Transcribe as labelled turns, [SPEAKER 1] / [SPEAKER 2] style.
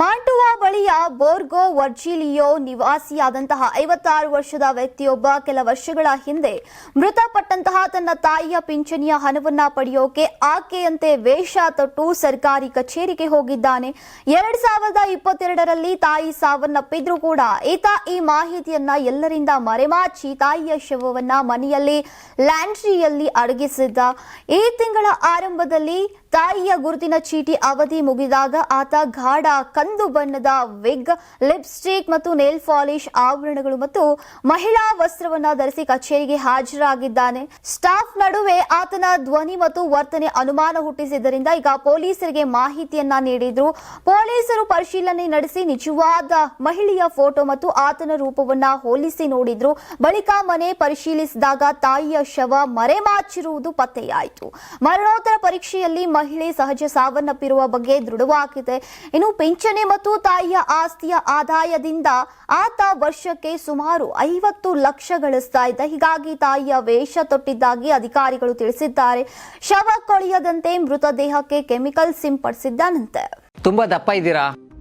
[SPEAKER 1] ಮಾಂಟುವಾ ಬಳಿಯ ಬೋರ್ಗೋ ವರ್ಜಿಲಿಯೋ ನಿವಾಸಿಯಾದಂತಹ ಐವತ್ತಾರು ವರ್ಷದ ವ್ಯಕ್ತಿಯೊಬ್ಬ ಕೆಲ ವರ್ಷಗಳ ಹಿಂದೆ ಮೃತಪಟ್ಟಂತಹ ತನ್ನ ತಾಯಿಯ ಪಿಂಚಣಿಯ ಹಣವನ್ನ ಪಡೆಯೋಕೆ ಆಕೆಯಂತೆ ವೇಷ ತೊಟ್ಟು ಸರ್ಕಾರಿ ಕಚೇರಿಗೆ ಹೋಗಿದ್ದಾನೆ. ಎರಡ್ ಸಾವಿರದ ಇಪ್ಪತ್ತೆರಡರಲ್ಲಿ ತಾಯಿ ಸಾವನ್ನಪ್ಪಿದ್ರೂ ಕೂಡ ಈತ ಈ ಮಾಹಿತಿಯನ್ನ ಎಲ್ಲರಿಂದ ಮರೆಮಾಚಿ ತಾಯಿಯ ಶವವನ್ನ ಮನೆಯಲ್ಲಿ ಲ್ಯಾಂಡ್ರಿಯಲ್ಲಿ ಅಡಗಿಸಿದ್ದ. ಈ ತಿಂಗಳ ಆರಂಭದಲ್ಲಿ ತಾಯಿಯ ಗುರುತಿನ ಚೀಟಿ ಅವಧಿ ಮುಗಿದಾಗ ಆತ ಗಾಢ ಕಂದು ಬಣ್ಣದ ವಿಗ್, ಲಿಪ್ಸ್ಟಿಕ್ ಮತ್ತು ನೇಲ್ ಪಾಲಿಶ್ ಆಭರಣಗಳು ಮತ್ತು ಮಹಿಳಾ ವಸ್ತ್ರವನ್ನ ಧರಿಸಿ ಕಚೇರಿಗೆ ಹಾಜರಾಗಿದ್ದಾನೆ. ಸ್ಟಾಫ್ ನಡುವೆ ಆತನ ಧ್ವನಿ ಮತ್ತು ವರ್ತನೆ ಅನುಮಾನ ಹುಟ್ಟಿಸಿದ್ದರಿಂದ ಈಗ ಪೊಲೀಸರಿಗೆ ಮಾಹಿತಿಯನ್ನ ನೀಡಿದ್ರು. ಪೊಲೀಸರು ಪರಿಶೀಲನೆ ನಡೆಸಿ ನಿಜವಾದ ಮಹಿಳೆಯ ಫೋಟೋ ಮತ್ತು ಆತನ ರೂಪವನ್ನ ಹೋಲಿಸಿ ನೋಡಿದ್ರು. ಬಳಿಕ ಮನೆ ಪರಿಶೀಲಿಸಿದಾಗ ತಾಯಿಯ ಶವ ಮರೆಮಾಚಿರುವುದು ಪತ್ತೆಯಾಯಿತು. ಮರಣೋತ್ತರ ಪರೀಕ್ಷೆಯಲ್ಲಿ ಮಹಿಳೆ ಸಹಜ ಸಾವನ್ನಪ್ಪಿರುವ ಬಗ್ಗೆ ದೃಢವಾಗಿದೆ. ಇನ್ನು ಪಿಂಚಣಿ ಮತ್ತು ತಾಯಿಯ ಆಸ್ತಿಯ ಆದಾಯದಿಂದ ಆತ ವರ್ಷಕ್ಕೆ ಸುಮಾರು ಐವತ್ತು ಲಕ್ಷ ಗಳಿಸ್ತಾ ಇದ್ದ. ಹೀಗಾಗಿ ತಾಯಿಯ ವೇಷ ತೊಟ್ಟಿದ್ದಾಗಿ ಅಧಿಕಾರಿಗಳು ತಿಳಿಸಿದ್ದಾರೆ. ಶವ ಕೊಳೆಯದಂತೆ ಮೃತದೇಹಕ್ಕೆ ಕೆಮಿಕಲ್ ಸಿಂಪಡಿಸಿದ್ದಾನಂತೆ
[SPEAKER 2] ತುಂಬಾ ದಪ್ಪ ಇದ್ದೀರಾ?